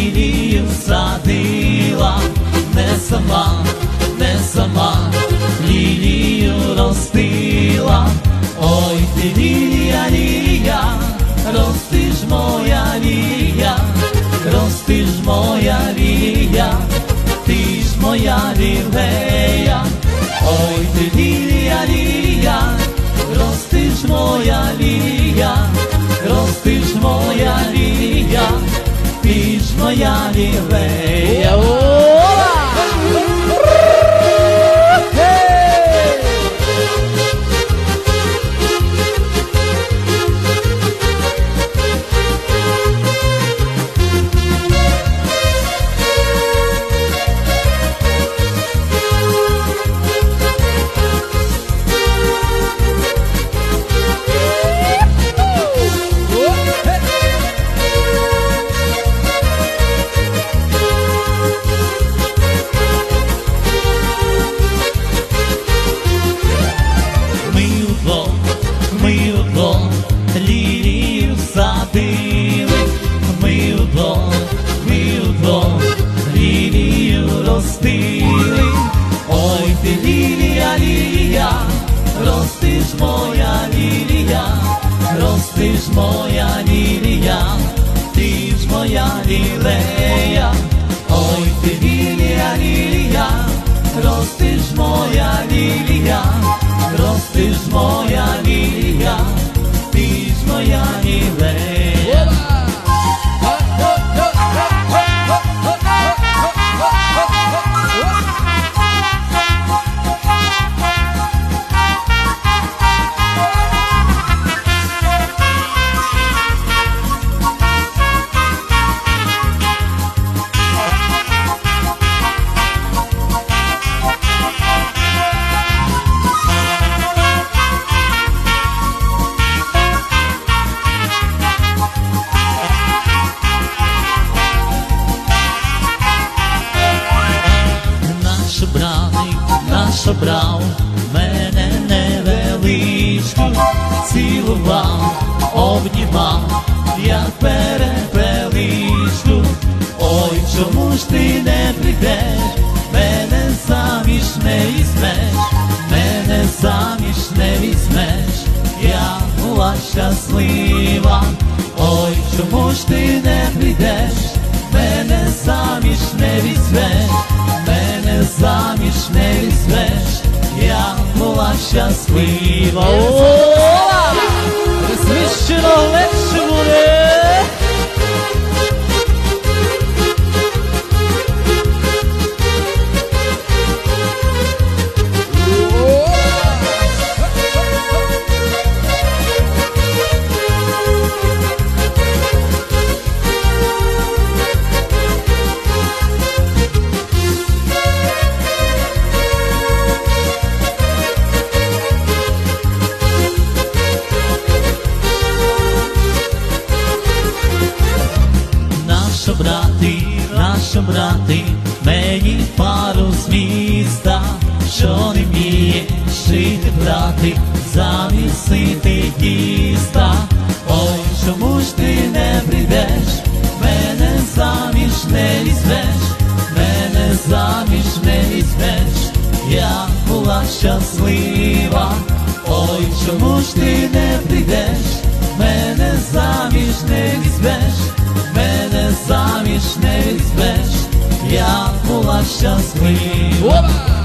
лілію садила, не сама, не сама лілію ростила, ой ти лілія, лілія, рости ж моя лілія, рости ж моя лілія, ти ж моя лілея, ой ти лілія, лілія ж моя лілея. Садили, ми удвох, ми удвох, лілію ростили, ой ти лілія, лілія, рости ж моя лілія, рости ж моя лілія, ти ж моя лілея, ой ти лілія, лілія, рости ж моя лілія, рости ж моя лілія, моя лілея. Наш обрав мене невеличку, цілував, обнімав, як перепеличку. Ой, чому ж ти не прийдеш, мене заміж не візьмеш, мене заміж не візьмеш, я була щаслива. Ой, чому ж ти не прийдеш, мене заміж щаслива. Наша брати, мені пару з міста, що не вміє шити брати, замісити тіста. Ой, чому ж ти не прийдеш, мене заміж не візьмеш, мене заміж не візьмеш, я була щаслива. Ой, чому ж ти не прийдеш, мене заміж не візьмеш, мене заміж